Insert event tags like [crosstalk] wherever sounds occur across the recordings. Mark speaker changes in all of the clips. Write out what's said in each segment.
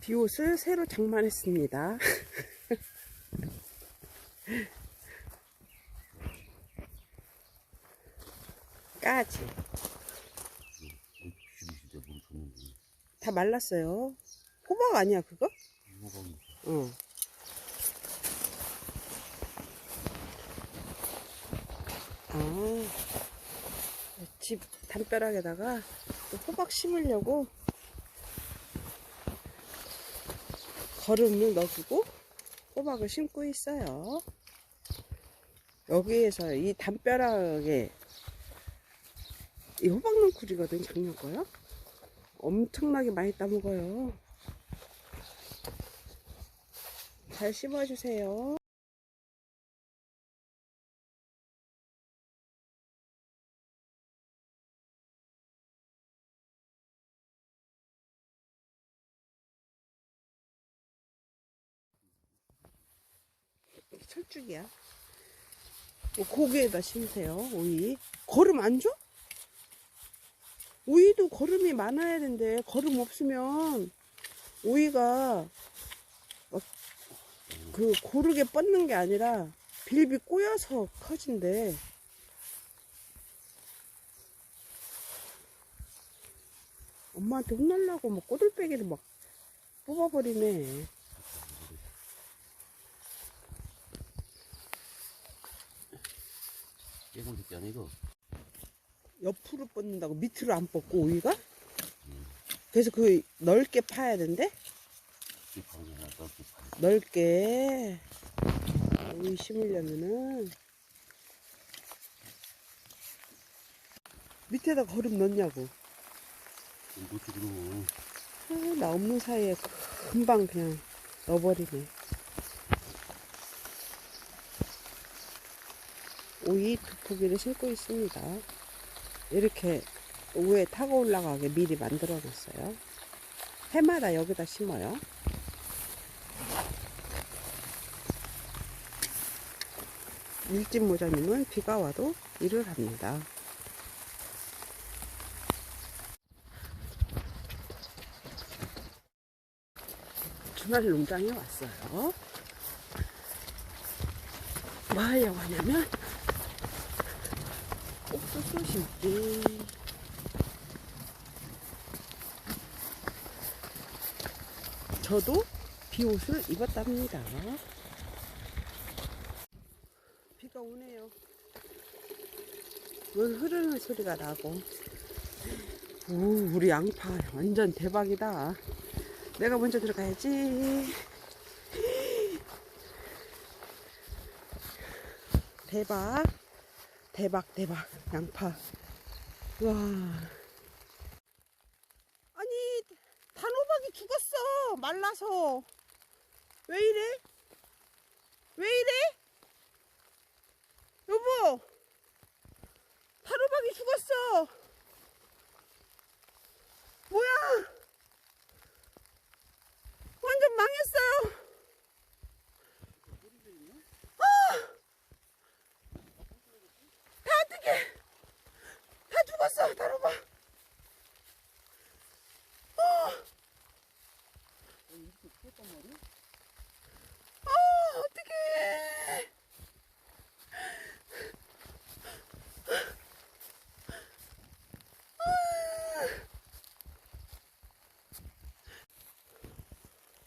Speaker 1: 비옷을 새로 장만했습니다. [laughs] 까지. 다 말랐어요. 호박 아니야, 그거? 응. 아, 집 담벼락에다가 또 호박 심으려고 거름을 넣어주고 호박을 심고 있어요. 여기에서 이 담벼락에 이 호박농쿨이거든, 작년 거요. 엄청나게 많이 따먹어요. 잘 심어주세요. 철쭉이야. 뭐 고기에다 심으세요, 오이. 거름 안 줘? 오이도 거름이 많아야 된대. 거름 없으면 오이가 막그 고르게 뻗는 게 아니라 빌비 꼬여서 커진대. 엄마한테 혼날라고 막 꼬들빼기를 막 뽑아버리네.
Speaker 2: 깨고 새끼 아니고
Speaker 1: 옆으로 뻗는다고 밑으로 안 뻗고 오이가? 그래서 그 넓게 파야 된대? 넓게 오이 심으려면은 밑에다 거름 넣냐고. 아, 나 없는 사이에 금방 그냥 넣어버리네 오이 두 포기를 심고 있습니다 이렇게 위에 타고 올라가게 미리 만들어 놨어요 해마다 여기다 심어요 일집 모자님은 비가 와도 일을 합니다. 주말 농장에 왔어요. 뭐 하려고 하냐면, 옥수수 심기. 저도 비옷을 입었답니다. 비가 오네요. 물 흐르는 소리가 나고. 오, 우리 양파 완전 대박이다. 내가 먼저 들어가야지. 대박. 대박, 대박. 양파. 와. 아니, 단호박이 죽었어. 말라서. 왜 이래? 왜 이래? 여보, 단호박이 죽었어. 뭐야? 완전 망했어요. 아! 다 어떡해. 다 죽었어, 단호박. 어. 아, 어떡해.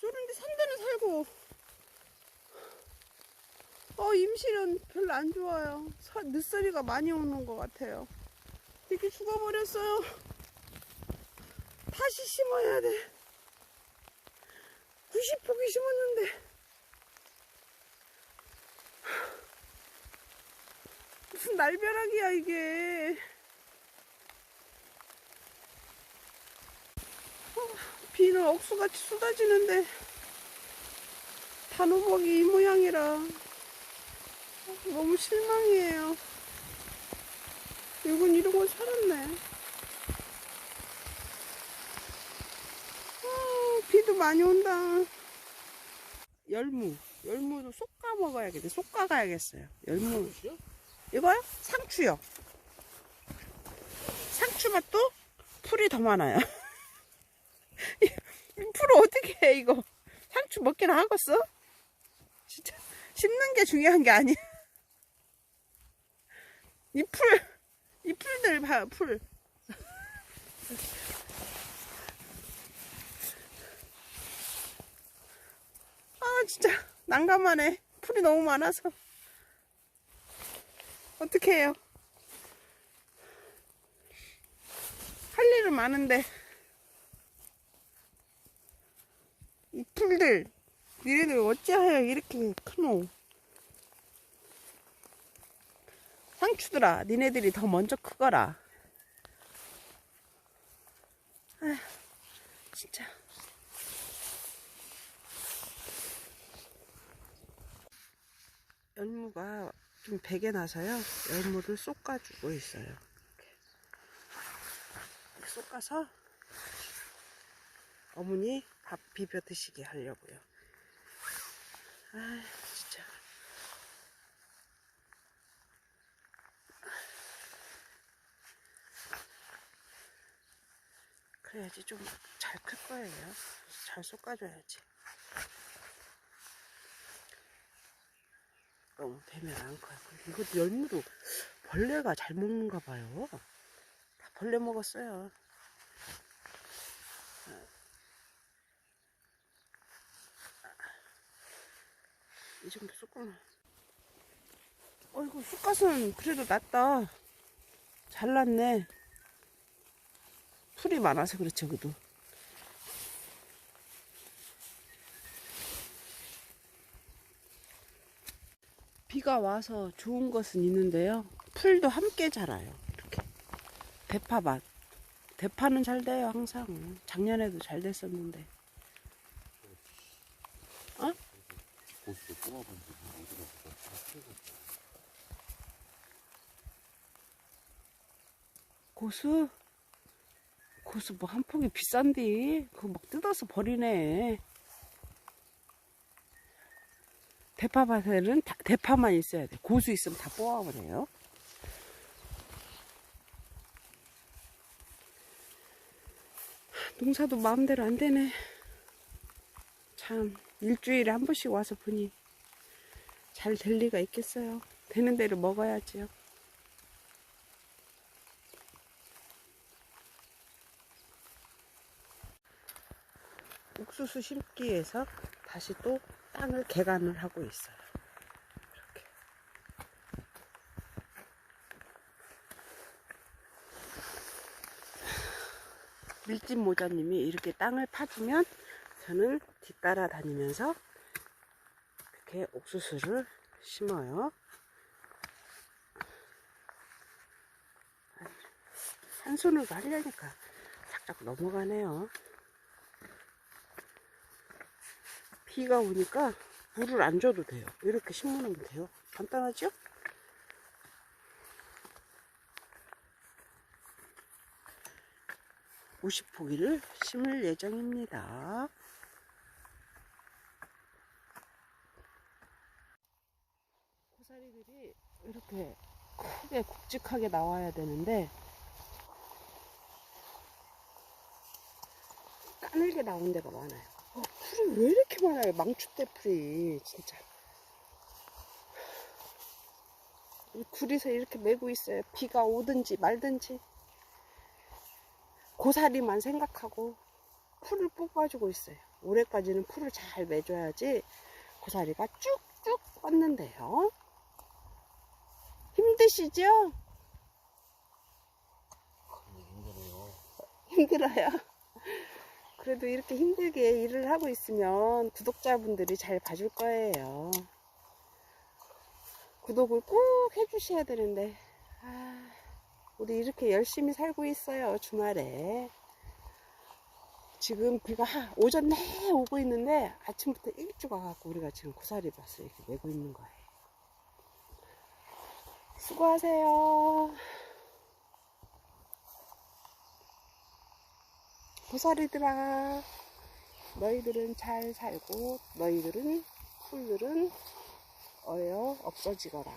Speaker 1: 저런데 산대는 살고. 어 임실은 별로 안 좋아요. 사- 늦소리가 많이 오는 것 같아요. 이렇게 죽어버렸어요. 다시 심어야 돼 90포기 심었는데 무슨 날벼락이야 이게 비는 억수같이 쏟아지는데 단호박이 이 모양이라 너무 실망이에요. 이건 이러고 살았네. 아, 비도 많이 온다. 열무, 열무도 쏙 까먹어야겠네. 쏙 까가야겠어요. 열무. 이거요? 상추요. 상추 맛도 풀이 더 많아요. [laughs] 풀 어떻게 해 이거 상추 먹기는 하겠어? 진짜 심는 게 중요한 게 아니야 이 풀, 이 풀들 봐, 풀. [laughs] 진짜 난감하네. 풀이 너무 많아서. 어떻게 해요? 할 일은 많은데. 이 풀들, 니네들 어찌하여 이렇게 크노? 상추들아, 니네들이 더 먼저 크거라. 아, 진짜. 열무가 좀 베개 나서요. 열무를 솎아주고 있어요. 솎아서 어머니 밥 비벼 드시게 하려고요. 아, 진짜. 그래야지 좀 잘 클 거예요. 잘 솎아줘야지. 너무 되면 안 커요. 이것도 열무도 벌레가 잘 먹는가 봐요. 다 벌레 먹었어요. 이 정도 쑥구나. 어이구, 쑥갓은 그래도 낫다. 잘 났네. 풀이 많아서 그렇죠, 그도. 비가 와서 좋은 것은 있는데요. 풀도 함께 자라요. 이렇게. 대파밭. 대파는 잘 돼요, 항상. 작년에도 잘 됐었는데.
Speaker 2: 어디가
Speaker 1: 고수? 고수 뭐한 폭이 비싼데. 그거 막 뜯어서 버리네. 대파밭에는 다- 대파만 있어야 돼. 고수 있으면 다 뽑아버려요. 농사도 마음대로 안 되네. 참, 일주일에 한 번씩 와서 보니 잘 될 리가 있겠어요. 되는 대로 먹어야지요. 옥수수 심기에서 다시 또 땅을 개간을 하고 있어요. 밀짚 모자님이 이렇게 땅을 파주면 저는 뒤따라 다니면서 이렇게 옥수수를 심어요. 한 손으로 하려니까 살짝 넘어가네요. 비가 오니까 물을 안 줘도 돼요. 이렇게 심으면 돼요. 간단하죠? (50포기를) 심을 예정입니다. 고사리들이 이렇게 크게 굵직하게 나와야 되는데 까늘게 나온 데가 많아요. 어, 풀이 왜 이렇게 많아요? 망추대 풀이 진짜. 이 굴에서 이렇게 메고 있어요. 비가 오든지 말든지 고사리만 생각하고 풀을 뽑아주고 있어요. 올해까지는 풀을 잘 매줘야지 고사리가 쭉쭉 뻗는데요. 힘드시죠?
Speaker 2: 힘드네요.
Speaker 1: 힘들어요. 그래도 이렇게 힘들게 일을 하고 있으면 구독자분들이 잘 봐줄 거예요. 구독을 꼭 해주셔야 되는데, 아, 우리 이렇게 열심히 살고 있어요, 주말에. 지금 비가 하- 오전 내에 오고 있는데, 아침부터 일찍 와갖고 우리가 지금 고사리 밭을 이렇게 메고 있는 거예요. 수고하세요. 고사리들아 너희들은 잘 살고 너희들은 풀들은 어여 없어지거라